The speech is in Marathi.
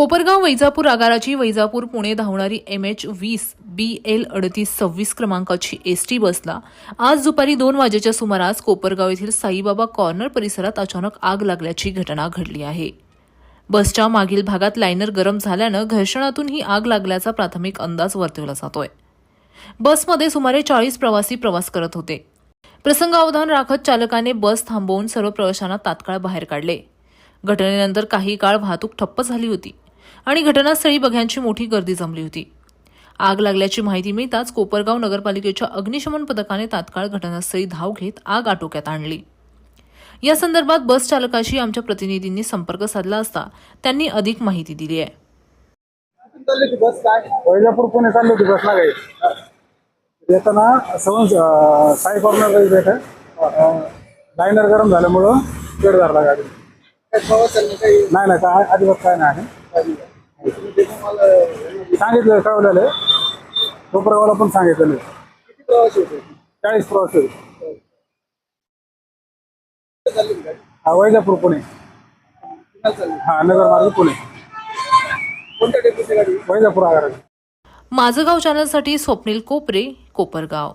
कोपरगाव वैजापूर आगाराची वैजापूर पुणे धावणारी एम एच वीस बी एल अडतीस सव्वीस क्रमांकाची एस टी बसला. आज दुपारी दोन वाजेच्या सुमारास कोपरगाव येथील साईबाबा कॉर्नर परिसरात अचानक आग लागल्याची घटना घडली आहे. बसच्या मागील भागात लायनर गरम झाल्यानं घर्षणातून ही आग लागल्याचा प्राथमिक अंदाज वर्तवला जातोय. बसमध्ये सुमारे चाळीस प्रवासी प्रवास करत होते. प्रसंगावधान राखत चालकाने बस थांबवून सर्व प्रवाशांना तात्काळ बाहेर काढले. घटनेनंतर काही काळ वाहतूक ठप्प झाली होती. आणि घटनास्थळी बघ्यांची मोठी गर्दी जमली होती. आग लागल्याची माहिती मिळताच कोपरगाव नगरपालिकेच्या अग्निशमन पथकाने तात्काळ घटनास्थळी धाव घेत आग आटोक्यात आणली. या संदर्भात बस चालकाशी आमच्या प्रतिनिधींनी संपर्क साधला असता त्यांनी अधिक माहिती दिली आहे. वैजापूर पुणे चालली होती बस ना काही येताना सवन साई कॉर्नर भेट लायनर गरम झाल्यामुळं पेड धरला गाडी नाही नाही काय अजिबात काय नाही सांगितलं कळवलेलं कोपरगावला पण सांगितलेलं होते? चाळीस प्रवासी हा वैजापूर पुणे. हा पुणे. कोणत्या डेपोची गाडी वैजापूर आगाराची माझं गाव चॅनलसाठी स्वप्नील कोपरे कोपरगाव.